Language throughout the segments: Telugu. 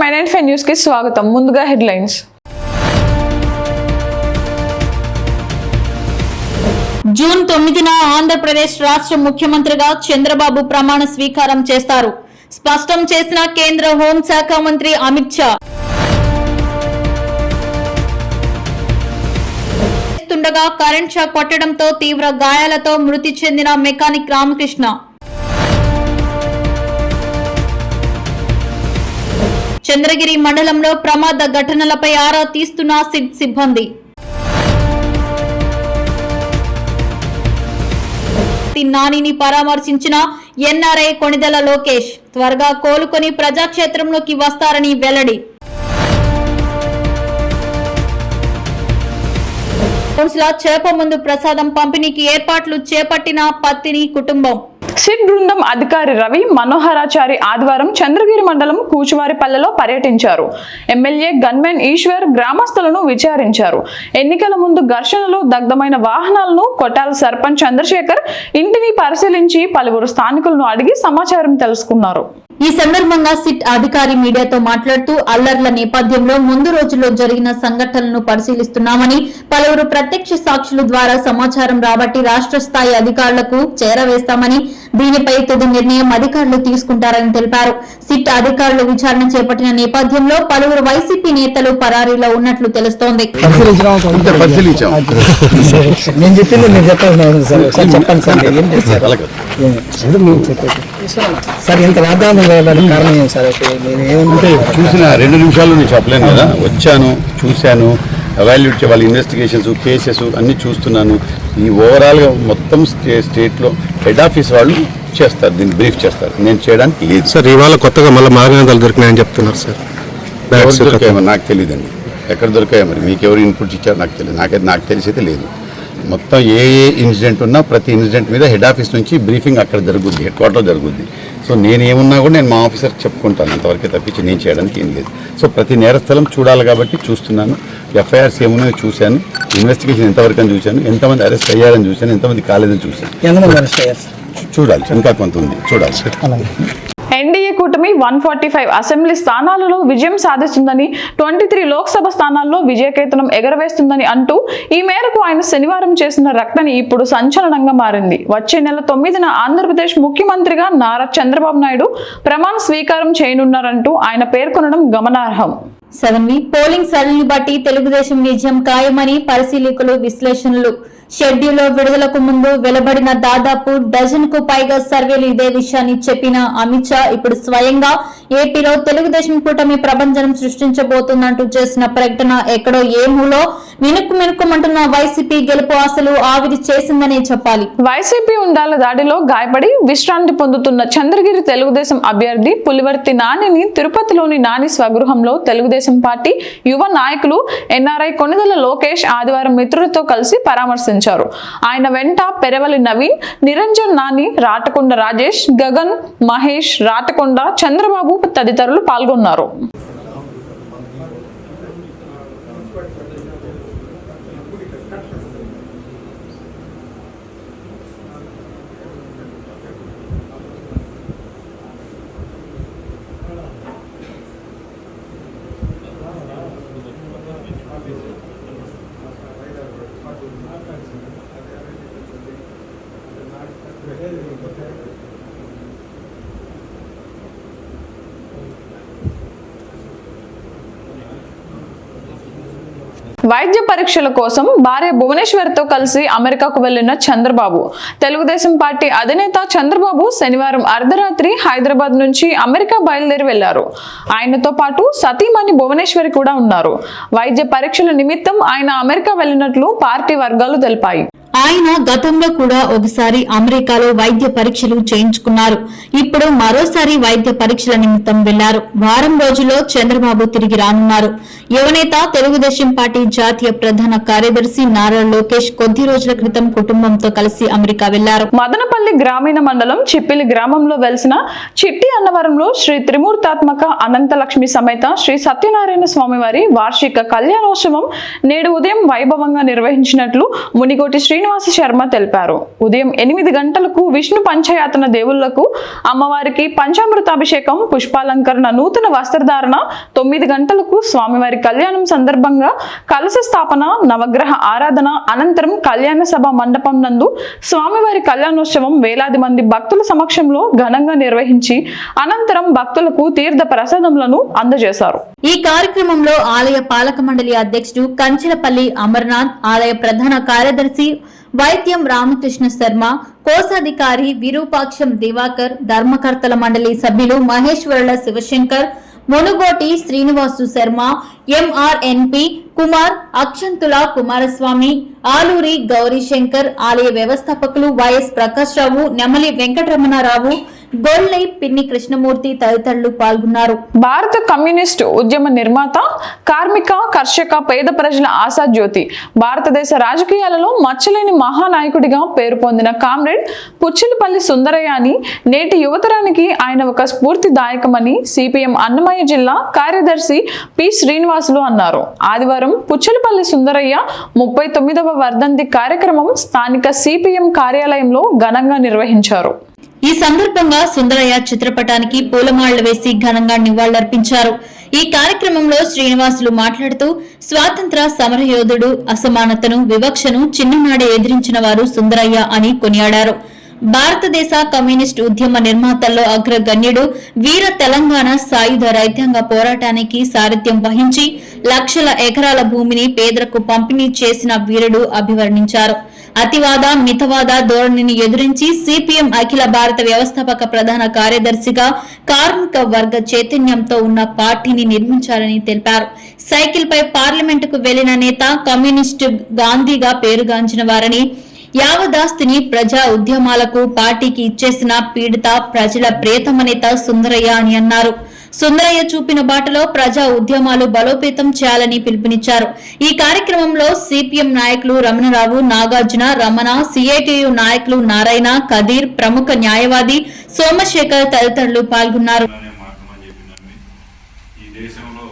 ఫైవ్ స్వాగతం. ముందుగా హెడ్లైన్స్. జూన్ తొమ్మిదిన ఆంధ్రప్రదేశ్ రాష్ట్ర ముఖ్యమంత్రిగా చంద్రబాబు ప్రమాణ స్వీకారం చేస్తారు. స్పష్టం చేసిన కేంద్ర హోంశాఖ మంత్రి అమిత్ షా. చేస్తుండగా కరెంట్ షాక్ కొట్టడంతో తీవ్ర గాయాలతో మృతి చెందిన మెకానిక్ రామకృష్ణ. చంద్రగిరి మండలంలో ప్రమాద ఘటనలపై ఆరా తీస్తున్న సిట్ సిబ్బంది. నానిని పరామర్శించిన ఎన్ఆర్ఐ కొణిదెల లోకేష్ త్వరగా కోలుకొని ప్రజాక్షేత్రంలోకి వస్తారని వెల్లడి. చేప ముందు ప్రసాదం పంపిణీకి ఏర్పాట్లు చేపట్టిన పత్తిని కుటుంబం. సిట్ బృందం అధికారి రవి మనోహరాచారి ఆదివారం చంద్రగిరి మండలం కూచువారిపల్లెలో పర్యటించారు. ఎమ్మెల్యే గన్మెన్ ఈశ్వర్ గ్రామస్తులను విచారించారు. ఎన్నికల ముందు ఘర్షణలు దగ్ధమైన వాహనాలను కొట్టాల సర్పంచ్ చంద్రశేఖర్ ఇంటిని పరిశీలించి పలువురు స్థానికులను అడిగి సమాచారం తెలుసుకున్నారు. ఈ సందర్భంగా సిట్ అధికారి మీడియాతో మాట్లాడుతూ అల్లర్ల నేపథ్యంలో ముందు రోజుల్లో జరిగిన సంఘటనలను పరిశీలిస్తున్నామని పలువురు ప్రత్యక్ష సాక్షుల ద్వారా సమాచారం రాబట్టి రాష్ట్ర స్థాయి అధికారులకు చేరవేస్తామని దీనిపై తుది నిర్ణయం అధికారులు తీసుకుంటారని తెలిపారు. సిట్ అధికారులు విచారణ చేపట్టిన నేపథ్యంలో పలువురు వైసీపీ నేతలు పరారీలో ఉన్నట్లు తెలుస్తోంది. నేను చెప్పింది నేను సార్ చెప్పండి సార్ ఏం చేశారు? అలాగే. అది మీరు చెప్పేది సార్ ఇంత వాతావరణం కారణం ఏం సార్? ఏమంటే చూసిన రెండు నిమిషాల్లో నేను చెప్పలేను కదా. వచ్చాను చూశాను అవాల్యూట్ చే- వాళ్ళ ఇన్వెస్టిగేషన్స్ కేసెస్ అన్నీ చూస్తున్నాను. ఈ ఓవరాల్గా మొత్తం స్టే స్టేట్లో హెడ్ ఆఫీస్ వాళ్ళు చేస్తారు దీన్ని బ్రీఫ్ చేస్తారు. నేను చేయడానికి లేదు. సార్ ఇవాళ కొత్తగా మళ్ళీ మార్గనాథాలు దొరికినాయని చెప్తున్నారు సార్. ఎవరు బ్యాగ్స్ దొరికాయో నాకు తెలియదండి. ఎక్కడ దొరికాయో మరి? మీకు ఎవరు ఇన్పుట్ ఇచ్చారో నాకు తెలియదు. నాకైతే నాకు తెలిసి అయితే లేదు. మొత్తం ఏ ఏ ఇన్సిడెంట్ ఉన్నా ప్రతి ఇన్సిడెంట్ మీద హెడ్ ఆఫీస్ నుంచి బ్రీఫింగ్ అక్కడ జరుగుద్ది హెడ్ క్వార్టర్లో జరుగుద్ది. సో నేను ఏమున్నా కూడా నేను మా ఆఫీసర్కి చెప్పుకుంటాను అంతవరకే తప్పించి నేను చేయడానికి ఏం లేదు. సో ప్రతి నేరస్థలం చూడాలి కాబట్టి చూస్తున్నాను. ఎఫ్ఐఆర్స్ ఏమున్నాయో చూశాను. ఇన్వెస్టిగేషన్ ఎంతవరకు అని చూశాను. ఎంతమంది అరెస్ట్ అయ్యారని చూశాను. ఎంతమంది కాలేదని చూశాను. ఎంతమంది అరెస్ట్ అయ్యారు? సార్ చూ- చూడాలి. ఇంకా కొంత ఉంది. చూడాలి. సార్ ఎన్డీఏ కూటమి వన్ ఫార్టీ ఫైవ్ అసెంబ్లీ స్థానాలలో విజయం సాధిస్తుందని ట్వంటీ త్రీ లోక్సభ స్థానాల్లో విజయకేతనం ఎగరవేస్తుందని అంటూ ఈ మేరకు ఆయన శనివారం చేసిన రక్తని ఇప్పుడు సంచలనంగా మారింది. వచ్చే నెల తొమ్మిదిన ఆంధ్రప్రదేశ్ ముఖ్యమంత్రిగా నారా చంద్రబాబు నాయుడు ప్రమాణ స్వీకారం చేయనున్నారంటూ ఆయన పేర్కొనడం గమనార్హం. సెవెన్ పోలింగ్ సరళిని బట్టి తెలుగుదేశం విజయం ఖాయమని పరిశీలకులు విశ్లేషణలు షెడ్యూల్లో విడుదలకు ముందు వెలువడిన దాదాపు డజన్కు పైగా సర్వేలు ఇదే విషయాన్ని చెప్పిన అమిత్ షా ఇప్పుడు స్వయంగా ఏపీలో తెలుగుదేశం కూటమి ప్రభంజనం సృష్టించబోతుందంటూ చేసిన ప్రకటన ఎక్కడో ఏ మూలో మినుక్కు మినుక్కుమంటున్న వైసీపీ గెలుపు ఆశలు ఆవిరి చేసిందనే చెప్పాలి. వైసీపీ ఉండాల దాడిలో గాయపడి విశ్రాంతి పొందుతున్న చంద్రగిరి తెలుగుదేశం అభ్యర్థి పులివర్తి నానిని తిరుపతిలోని నాని స్వగృహంలో తెలుగుదేశం పార్టీ యువ నాయకులు ఎన్ఆర్ఐ కొనిదల లోకేష్ ఆదివారం మిత్రులతో కలిసి పరామర్శించారు. ఆయన వెంట పెరవలి నవీన్ నిరంజన్ నాని రాటకొండ రాజేష్ గగన్ మహేష్ రాటకొండ చంద్రబాబు తదితరులు పాల్గొన్నారు. महाराष्ट्र में हरियाणा के बच्चे कर्नाटक में వైద్య పరీక్షల కోసం భార్య భువనేశ్వర్తో కలిసి అమెరికాకు వెళ్ళిన చంద్రబాబు. తెలుగుదేశం పార్టీ అధినేత చంద్రబాబు శనివారం అర్ధరాత్రి హైదరాబాద్ నుంచి అమెరికా బయలుదేరి వెళ్ళారు ఆయనతో పాటు సతీమణి భువనేశ్వరి కూడా ఉన్నారు. వైద్య పరీక్షల నిమిత్తం ఆయన అమెరికా వెళ్ళినట్లు పార్టీ వర్గాలు తెలిపాయి. ఆయన గతంలో కూడా ఒకసారి అమెరికాలో వైద్య పరీక్షలు చేయించుకున్నారు. ఇప్పుడు మరోసారి వైద్య పరీక్షల నిమిత్తం వెళ్ళారు. వారం రోజుల్లో చంద్రబాబు తిరిగి రానున్నారు. యువనేత తెలుగుదేశం పార్టీ జాతీయ ప్రధాన కార్యదర్శి నారా లోకేష్ కొద్ది రోజుల క్రితం కుటుంబంతో కలిసి అమెరికా వెళ్ళారు. మదనపల్లి గ్రామీణ మండలం చిప్పిలి గ్రామంలో వెలిసిన చిట్టి అన్నవరంలో శ్రీ త్రిమూర్తాత్మక అనంతలక్ష్మి సమేత శ్రీ సత్యనారాయణ స్వామివారి వార్షిక కళ్యాణోత్సవం నేడు ఉదయం వైభవంగా నిర్వహించినట్లు మునిగోటి శ్రీనివాస్ శ్రీనివాస శర్మ తెలిపారు. ఉదయం ఎనిమిది గంటలకు విష్ణు పంచయాతన దేవుళ్ళకు అమ్మవారికి పంచామృతాభిషేకం పుష్పాలంకరణ నూతన వస్త్రధారణ తొమ్మిది గంటలకు స్వామివారి కళ్యాణం సందర్భంగా కలశ స్థాపన నవగ్రహ ఆరాధన అనంతరం కళ్యాణ సభ మండపం నందు స్వామివారి కళ్యాణోత్సవం వేలాది మంది భక్తుల సమక్షంలో ఘనంగా నిర్వహించి అనంతరం భక్తులకు తీర్థ ప్రసాదములను అందజేశారు. ఈ కార్యక్రమంలో ఆలయ పాలక మండలి అధ్యక్షుడు కంచెలపల్లి అమర్నాథ్ ఆలయ ప్రధాన కార్యదర్శి వైద్యం రామకృష్ణ శర్మ కోశాధికారి విరూపాక్షం దివాకర్ ధర్మకర్తల మండలి సభ్యులు మహేశ్వరుల శివశంకర్ మునుగోటి శ్రీనివాసు శర్మ ఎంఆర్ఎన్పి కుమార్ అక్షంతుల కుమారస్వామి ఆలూరి గౌరీశంకర్ ఆలయ వ్యవస్థాపకులు వైఎస్ ప్రకాష్ రావు నెమలి వెంకటరమణారావు గొల్లై పిన్ని కృష్ణమూర్తి తదితరులు పాల్గొన్నారు. భారత కమ్యూనిస్ట్ ఉద్యమ నిర్మాత కార్మిక కర్షక పేద ప్రజల ఆశాజ్యోతి భారతదేశ రాజకీయాలలో మచ్చలేని మహానాయకుడిగా పేరు పొందిన కామ్రేడ్ పుచ్చిలపల్లి సుందరయ్య అని నేటి యువతరానికి ఆయన ఒక స్ఫూర్తిదాయకమని సిపిఎం అన్నమయ్య జిల్లా కార్యదర్శి పి. శ్రీనివాసులు అన్నారు. ఆదివారం పుచ్చిలపల్లి సుందరయ్య ముప్పై తొమ్మిదవ వర్ధంతి కార్యక్రమం స్థానిక సిపిఎం కార్యాలయంలో ఘనంగా నిర్వహించారు. ఈ సందర్భంగా సుందరయ్య చిత్రపటానికి పూలమాళ్ళు వేసి ఘనంగా నివాళులర్పించారు. ఈ కార్యక్రమంలో శ్రీనివాసులు మాట్లాడుతూ స్వాతంత్ర సమరయోధుడు అసమానతను వివక్షను చిన్ననాడే ఎదిరించిన వారు సుందరయ్య అని కొనియాడారు. భారతదేశ కమ్యూనిస్ట్ ఉద్యమ నిర్మాతల్లో అగ్రగణ్యుడు వీర తెలంగాణ సాయుధ రైతాంగ పోరాటానికి సారథ్యం వహించి లక్షల ఎకరాల భూమిని పేదలకు పంపిణీ చేసిన వీరుడు అభివర్ణించారు. అతివాద మితవాద ధోరణిని ఎదురించి సిపిఎం అఖిల భారత వ్యవస్థాపక ప్రధాన కార్యదర్శిగా కార్మిక వర్గ చైతన్యంతో ఉన్న పార్టీని నిర్మించాలని తెలిపారు. సైకిల్ పై పార్లమెంటుకు వెళ్ళిన నేత కమ్యూనిస్టు గాంధీగా పేరుగాంచిన వారని యావదాస్తిని ప్రజా ఉద్యమాలకు పార్టీకి ఇచ్చేసిన పీడిత ప్రజల ప్రియతమ నేత సుందరయ్య అని అన్నారు. సుందరయ్య చూపిన బాటలో ప్రజా ఉద్యమాలు బలోపేతం చేయాలని పిలుపునిచ్చారు. ఈ కార్యక్రమంలో సిపిఎం నాయకులు రమణరావు నాగార్జున రమణ సిఐటియు నాయకులు నారాయణ కదీర్ ప్రముఖ న్యాయవాది సోమశేఖర్ తదితరులు పాల్గొన్నారు. జీవితాన్ని మాటమని చెప్పినవి ఈ దేశంలో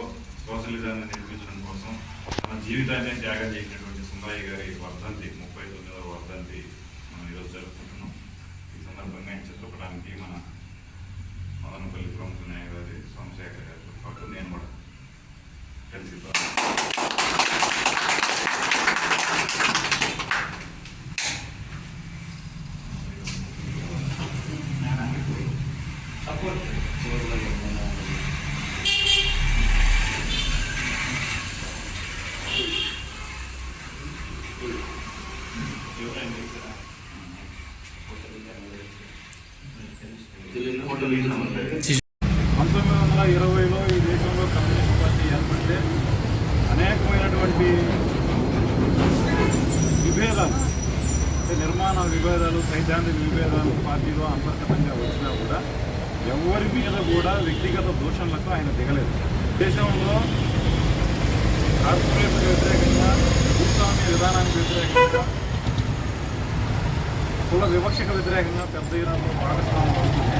సోషలిజాన్ని నిర్మించడం కోసం తన జీవితాన్ని త్యాగం చేసినటువంటి సుందరయ్య గారి వర్ధంతి ముప్పై తొమ్మిదవ వర్ధంతి మనం ఈరోజు జరుపుకుంటున్నాం ఈ సందర్భంగా ఈ చిత్రపటానికి మన మదనపల్లి ప్రముఖ న్యాయవాది సోమశేఖర్ గారితో పాటు నేను కూడా కలిసి పంతొమ్మిది వందల ఇరవైలో ఈ దేశంలో కమ్యూనిస్ట్ పార్టీ ఏర్పడితే అనేకమైనటువంటి విభేదాలు అంటే నిర్మాణ విభేదాలు సైద్ధాంతిక విభేదాలు పార్టీలో అంతర్గతంగా వచ్చినా కూడా ఎవరి మీద కూడా వ్యక్తిగత దూషణలకు ఆయన దిగలేదు. దేశంలో కార్పొరేట్ వ్యతిరేకంగా భూస్వామ్య విధానానికి వ్యతిరేకంగా కుల వివక్షకు వ్యతిరేకంగా పెద్ద ఎత్తున భాగస్వామ్యం అవుతుంది.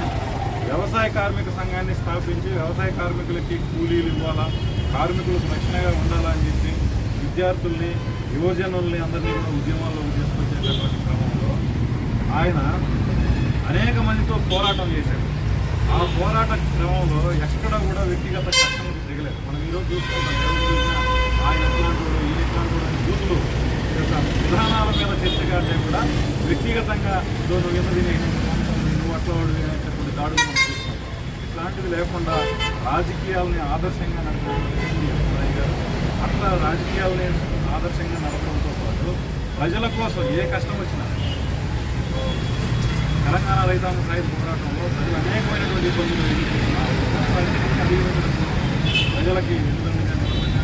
వ్యవసాయ కార్మిక సంఘాన్ని స్థాపించి వ్యవసాయ కార్మికులకి కూలీలు ఇవ్వాలా? కార్మికులకు రక్షణగా ఉండాలని చెప్పి విద్యార్థుల్ని యువజనుల్ని అందరినీ కూడా ఉద్యమాల్లో తీసుకొచ్చేటటువంటి క్రమంలో ఆయన అనేక మందితో పోరాటం చేశాడు. ఆ పోరాట క్రమంలో ఎక్కడ కూడా వ్యక్తిగత కష్టం దిగలేదు. మనం ఈరోజు చూసుకుంటాం ఆయన ఎట్లాంటి ఈయన ఎట్లాంటి బూతులు ఈ యొక్క విధానాల చర్చ కంటే కూడా వ్యక్తిగతంగా "ఇదో నువ్వు ఎంత తిని నువ్వు అట్లా వాడు అనేటటువంటి దాడులు మనం చూస్తాం ఇట్లాంటివి లేకుండా రాజకీయాలని ఆదర్శంగా నడపడం గారు అట్లా రాజకీయాలని ఆదర్శంగా నడపడంతో పాటు ప్రజల కోసం ఏ కష్టం వచ్చినా తెలంగాణ రైతాంగ రైతు పోరాటంలో ప్రజలు అనేకమైనటువంటి ఇబ్బందులు ఎదుర్కొంటున్నారు. వాటన్నిటిని ప్రజలకి వెనుదండగా నిలబడిన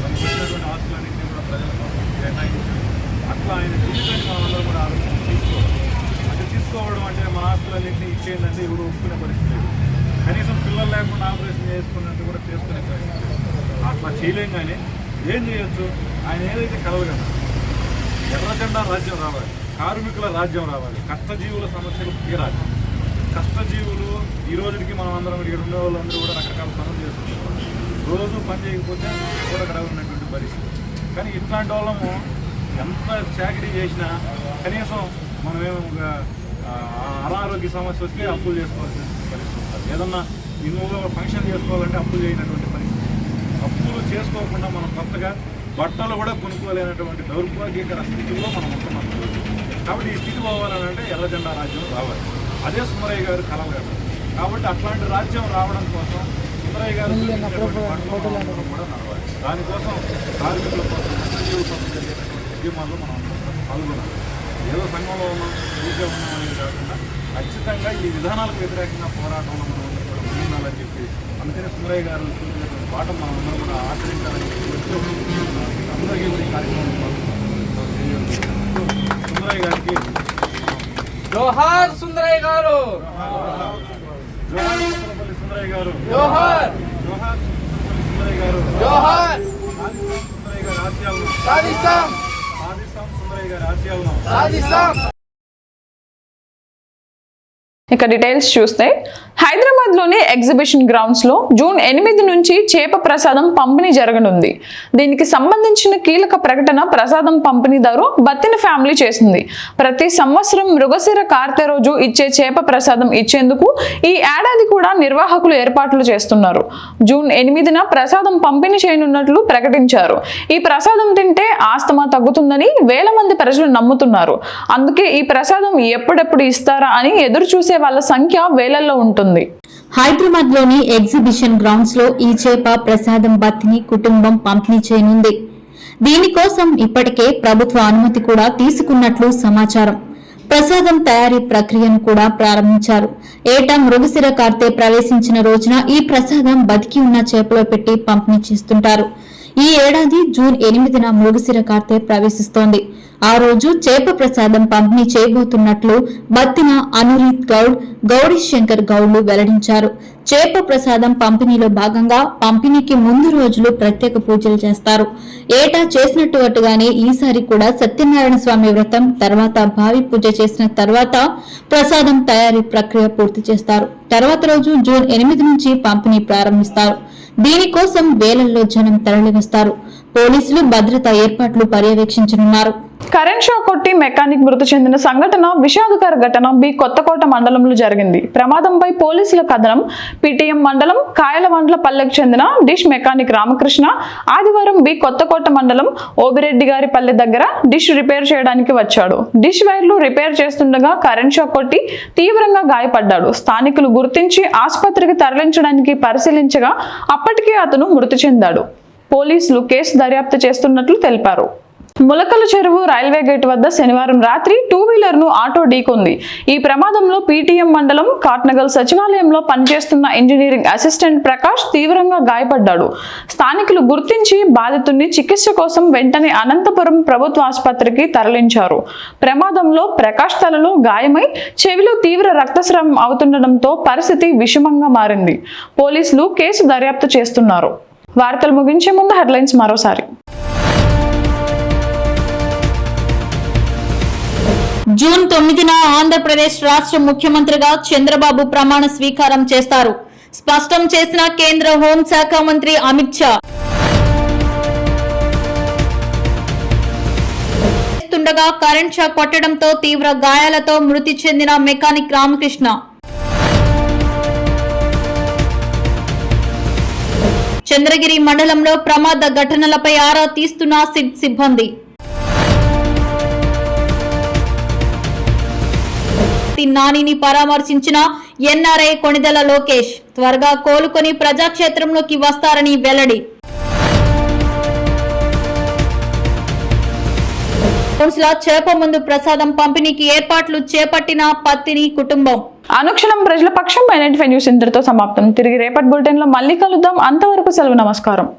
వాళ్ళకి వచ్చినటువంటి ఆస్తులన్నింటినీ కూడా ప్రజల కోసం కేటాయించారు అట్లా ఆయన జీవితాన్ని మనం అందరం కూడా ఆలోచన తీసుకోవాలి అంటే తీసుకోవడం అంటే ఇచ్చేయండి ఎవరు ఒప్పుకునే పరిస్థితి లేదు. కనీసం పిల్లలు లేకుండా ఆపరేషన్ చేసుకున్నట్టు కూడా చేసుకునే పరిస్థితి. అట్లా చేయలేం కానీ ఏం చేయొచ్చు? ఆయన ఏదైతే కలవగలరు ఎర్రజెండా రాజ్యం రావాలి కార్మికుల రాజ్యం రావాలి కష్టజీవుల సమస్యలు తీరాలి. కష్టజీవులు ఈ రోజుకి మనం అందరం ఇక్కడ ఉండే వాళ్ళందరూ కూడా రకరకాల పనులు చేస్తున్నారు. రోజు పని చేయకపోతే కూడా అక్కడ ఉన్నటువంటి పరిస్థితి. కానీ ఇట్లాంటి వాళ్ళము ఎంత చాకరీ చేసినా కనీసం మనమేమో ఒక అనారోగ్య సమస్య వస్తే అప్పులు చేసుకోవాల్సిన పరిస్థితి ఉంటుంది. ఏదన్నా ఇన్నులో ఫంక్షన్ చేసుకోవాలంటే అప్పులు చేయనటువంటి పరిస్థితి. అప్పులు చేసుకోకుండా మనం కొత్తగా బట్టలు కూడా కొనుక్కోలేనటువంటి దౌర్భాగ్యకర స్థితిలో మనం ఉంటున్నాం. కాబట్టి ఈ స్థితి పోవాలని అంటే ఎర్ర జెండా రాజ్యం రావాలి. అదే సుమరయ్య గారు కలగారు కాబట్టి అట్లాంటి రాజ్యం రావడం కోసం సుమరయ్య గారు కూడా నడవాలి. దానికోసం కార్మికుల కోసం ఉద్యమాల్లో మనం పాల్గొనాలి. ఏదో సంఘంలో ఉన్నాం ఊరికే ఉన్నాం అనేది కాకుండా ఖచ్చితంగా ఈ విధానాలకు వ్యతిరేకంగా పోరాటంలో మనం కూడా ముందుండాలని చెప్పి అందుకనే సుమరయ్య గారు చూపించినటువంటి పాఠం మనం అందరం కూడా ఆచరించాలని అందరికీ కూడా ఈ కార్యక్రమం సుందరయ్య గారికి జోహార్ సుందరయ్య గారు. జోహార్ సుందరయ్య గారు. జోహార్. జోహార్ సుందరయ్య గారు. జోహార్. సుందరయ్య గారి సాధిస్తాం సాధిస్తాం సుందరయ్య గారి ఆశయాలను సాధిస్తాం ఇక డీటెయిల్స్ చూస్తే హైదరాబాద్లోని ఎగ్జిబిషన్ గ్రౌండ్స్లో జూన్ ఎనిమిది నుంచి చేప ప్రసాదం పంపిణీ జరగనుంది. దీనికి సంబంధించిన కీలక ప్రకటన ప్రసాదం పంపిణీదారు బత్తిన ఫ్యామిలీ చేసింది. ప్రతి సంవత్సరం మృగశిర కార్తె రోజు ఇచ్చే చేప ప్రసాదం ఇచ్చేందుకు ఈ ఏడాది కూడా నిర్వాహకులు ఏర్పాట్లు చేస్తున్నారు. జూన్ ఎనిమిదిన ప్రసాదం పంపిణీ చేయనున్నట్లు ప్రకటించారు. ఈ ప్రసాదం తింటే ఆస్తమా తగ్గుతుందని వేల మంది ప్రజలు నమ్ముతున్నారు. అందుకే ఈ ప్రసాదం ఎప్పుడెప్పుడు ఇస్తారా అని ఎదురు చూసే వాళ్ళ సంఖ్య వేలల్లో ఉంటుంది. హైదరాబాద్లోని ఎగ్జిబిషన్ గ్రౌండ్స్లో ఈ చేప ప్రసాదం బత్తిని కుటుంబం పంపిణీ చేయనుంది. దీనికోసం ఇప్పటికే ప్రభుత్వ అనుమతి కూడా తీసుకున్నట్లు సమాచారం. ప్రసాదం తయారీ ప్రక్రియను కూడా ప్రారంభించారు. ఏటా మృగశిర కార్తె ప్రవేశించిన రోజున ఈ ప్రసాదం బతికి ఉన్న చేపలో పెట్టి పంపిణీ చేస్తుంటారు. ఈ ఏడాది జూన్ ఎనిమిదిన మృగశిర కార్తె ప్రవేశిస్తోంది. ఆ రోజు చేప ప్రసాదం పంపిణీ చేయబోతున్నట్లు బత్తిన అనురీత్ గౌడ్ గౌరీ శంకర్ గౌడ్లు వెల్లడించారు. చేప ప్రసాదం పంపిణీలో భాగంగా పంపిణీకి ముందు రోజులు ప్రత్యేక పూజలు చేస్తారు. ఏటా చేసినట్టుగానే ఈసారి కూడా సత్యనారాయణ స్వామి వ్రతం తర్వాత భావి పూజ చేసిన తర్వాత ప్రసాదం తయారీ ప్రక్రియ పూర్తి చేస్తారు. తర్వాత రోజు జూన్ ఎనిమిది నుంచి పంపిణీ ప్రారంభిస్తారు. దీనికోసం వేలల్లో జనం తరలివస్తారు. పోలీసులు భద్రతా ఏర్పాట్లు పర్యవేక్షించనున్నారు. కరెంట్ షాక్ కొట్టి మెకానిక్ మృతి చెందిన సంఘటన విషాదకర ఘటన బి కొత్తకోట మండలంలో జరిగింది. ప్రమాదంపై పోలీసుల కథనం పిటిఎం మండలం కాయలవండ్ల పల్లెకు చెందిన డిష్ మెకానిక్ రామకృష్ణ ఆదివారం బి కొత్తకోట మండలం ఓబిరెడ్డి గారి పల్లె దగ్గర డిష్ రిపేర్ చేయడానికి వచ్చాడు. డిష్ వైర్లు రిపేర్ చేస్తుండగా కరెంట్ షాక్ కొట్టి తీవ్రంగా గాయపడ్డాడు. స్థానికులు గుర్తించి ఆసుపత్రికి తరలించడానికి పరిశీలించగా అప్పటికే అతను మృతి చెందాడు. పోలీసులు కేసు దర్యాప్తు చేస్తున్నట్లు తెలిపారు. ములకల చెరువు రైల్వే గేట్ వద్ద శనివారం రాత్రి టూ వీలర్ను ఆటో ఢీకొంది. ఈ ప్రమాదంలో పీటీఎం మండలం కాట్నగల్ సచివాలయంలో పనిచేస్తున్న ఇంజనీరింగ్ అసిస్టెంట్ ప్రకాష్ తీవ్రంగా గాయపడ్డాడు. స్థానికులు గుర్తించి బాధితుడిని చికిత్స కోసం వెంటనే అనంతపురం ప్రభుత్వ ఆసుపత్రికి తరలించారు. ప్రమాదంలో ప్రకాష్ తలలో గాయమై చెవిలో తీవ్ర రక్తస్రావం అవుతుండటంతో పరిస్థితి విషమంగా మారింది. పోలీసులు కేసు దర్యాప్తు చేస్తున్నారు. వార్తలు ముగించే ముందు హెడ్లైన్స్ మరోసారి. జూన్ తొమ్మిదిన ఆంధ్రప్రదేశ్ రాష్ట్ర ముఖ్యమంత్రిగా చంద్రబాబు ప్రమాణ స్వీకారం చేస్తారు. స్పష్టం చేసిన కేంద్ర హోంశాఖ మంత్రి అమిత్ షా. చేస్తుండగా కరెంట్ షాక్ కొట్టడంతో తీవ్ర గాయాలతో మృతి చెందిన మెకానిక్ రామకృష్ణ. చంద్రగిరి మండలంలో ప్రమాద ఘటనలపై ఆరా తీస్తున్న సిట్ సిబ్బంది. నానిని పరామర్శించిన ఎన్ఆర్ఐ కొణిదెల లోకేష్ త్వరగా కోలుకొని ప్రజాక్షేత్రంలోకి వస్తారని వెల్లడి. చేప ముందు ప్రసాదం పంపిణీకి ఏర్పాట్లు చేపట్టిన పత్తిని కుటుంబం. అనుక్షణం ప్రజల పక్షం న్యూస్ ఇంతటితో సమాప్తం. తిరిగి రేపటి బులెటిన్లో మళ్ళీ కలుద్దాం. అంతవరకు సెలవు నమస్కారం.